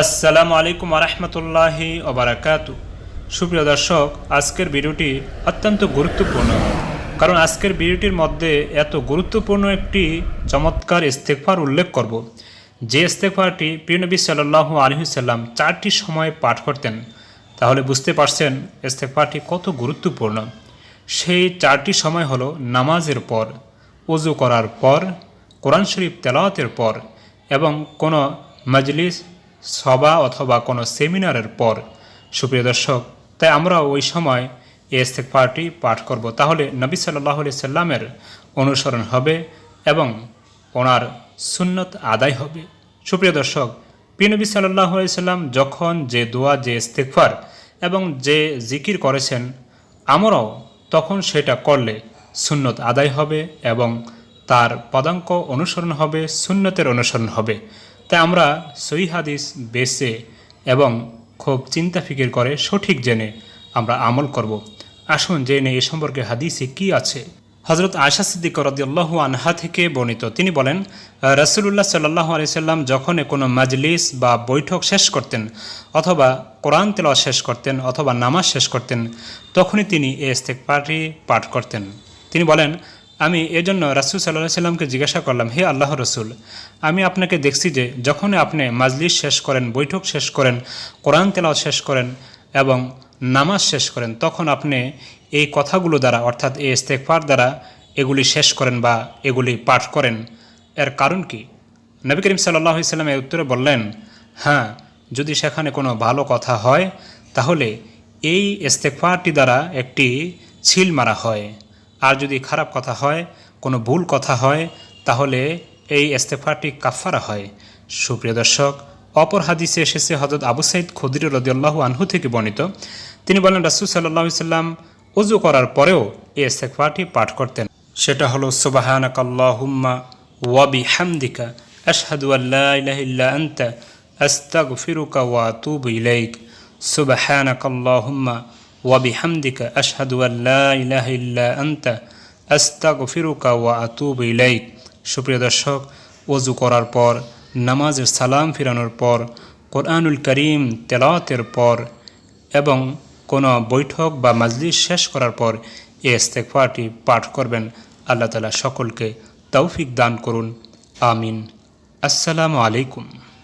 আসসালামু আলাইকুম আরহামতুল্লাহি ওবরাকাত সুপ্রিয় দর্শক, আজকের ভিডিওটি অত্যন্ত গুরুত্বপূর্ণ। কারণ আজকের ভিডিওটির মধ্যে এত গুরুত্বপূর্ণ একটি চমৎকার ইস্তেকফার উল্লেখ করব। যে ইস্তেকফারটি প্রিয়নবী সাল্লাহ আলহিসাল্লাম চারটি সময় পাঠ করতেন, তাহলে বুঝতে পারছেন ইস্তেকফারটি কত গুরুত্বপূর্ণ। সেই চারটি সময় হলো নামাজের পর অজু করার পর, কোরআন শরীফ তেলাওয়াতের পর এবং কোনো মজলিস সভা অথবা কোনো সেমিনারের পর। সুপ্রিয় দর্শক, তাই আমরা ওই সময় এই পার্টি পাঠ করব। তাহলে নবী সাল্লাহ আলি সাল্লামের অনুসরণ হবে এবং ওনার সুন্নত আদায় হবে। সুপ্রিয় দর্শক প্রিয়নবী সাল্লাহ আলি সাল্লাম যখন যে দোয়া, যে ইস্তেকফার এবং যে জিকির করেছেন, আমরাও তখন সেটা করলে সুন্নত আদায় হবে এবং তার পদাঙ্ক অনুসরণ হবে, সুন্নতের অনুসরণ হবে। তাই আমরা সই হাদিস বেছে এবং খুব চিন্তা ফিকির করে সঠিক জেনে আমরা আমল করব। আসুন জেনে এ সম্পর্কে হাদিসে কি আছে? হজরত আশা সিদ্দিক রদিয়াল্লাহ আনহা থেকে বর্ণিত। তিনি বলেন রসুল্লাহ সাল্লাহ আলিয়াল্লাম যখন কোনো মাজলিস বা বৈঠক শেষ করতেন অথবা কোরআন তেলাওয়াত শেষ করতেন অথবা নামাজ শেষ করতেন, তখনই তিনি এ ইস্তেকফারটি পাঠ করতেন। তিনি বলেন আমি এজন্য রাসুল সাল্লাহ সাল্লামকে জিজ্ঞাসা করলাম, হে আল্লাহ রসুল, আমি আপনাকে দেখছি যে যখনই আপনি মাজলিস শেষ করেন, বৈঠক শেষ করেন, কোরআন তেলাও শেষ করেন এবং নামাজ শেষ করেন, তখন আপনি এই কথাগুলো দ্বারা, অর্থাৎ এই ইস্তেকফার দ্বারা এগুলি শেষ করেন বা এগুলি পাঠ করেন। এর কারণ কি? নবী করিম সাল্লাহ ইসলাম এর উত্তরে বললেন হ্যাঁ যদি সেখানে কোনো ভালো কথা হয়, তাহলে এই ইস্তেকফারটি দ্বারা একটি ছিল মারা হয়। আর যদি খারাপ কথা হয়, কোনো ভুল কথা হয়, তাহলে এই ইস্তেফারটি কাফারা হয়। সুপ্রিয় দর্শক, অপর হাদিসে এসেছে হজরত আবু সাইদ খুদির রদিয়াল্লাহু আনহু থেকে বর্ণিত। তিনি বলেন, রাসুল সাল্লাহ সাল্লাম উজু করার পরেও এই ইস্তেকফারটি পাঠ করতেন। সেটা হলো সুবাহানাক আল্লাহুম্মা ওয়াবি হামদিকা আশহাদু আল্লাহ ইলাহা ইল্লা আনতা, আস্তাগফিরুকা ওয়া আতুবু ইলাইক। সুবহানাক আল্লাহুম্মা ওয়াবি হামদিকা আশহাদু আল্লাহ ইলাহা ইল্লা ওয়া আতুবু ইলাইক সুপ্রিয় দর্শক, ওযু করার পর, নামাজের সালাম ফিরানোর পর, কোরআনুল করিম তেলাওয়াতের পর এবং কোনো বৈঠক বা মাজলিস শেষ করার পর এই ইস্তেকফারটি পাঠ করবেন, আল্লাহ তালা সকলকে তৌফিক দান করুন। আমিন। আসসালামু আলাইকুম।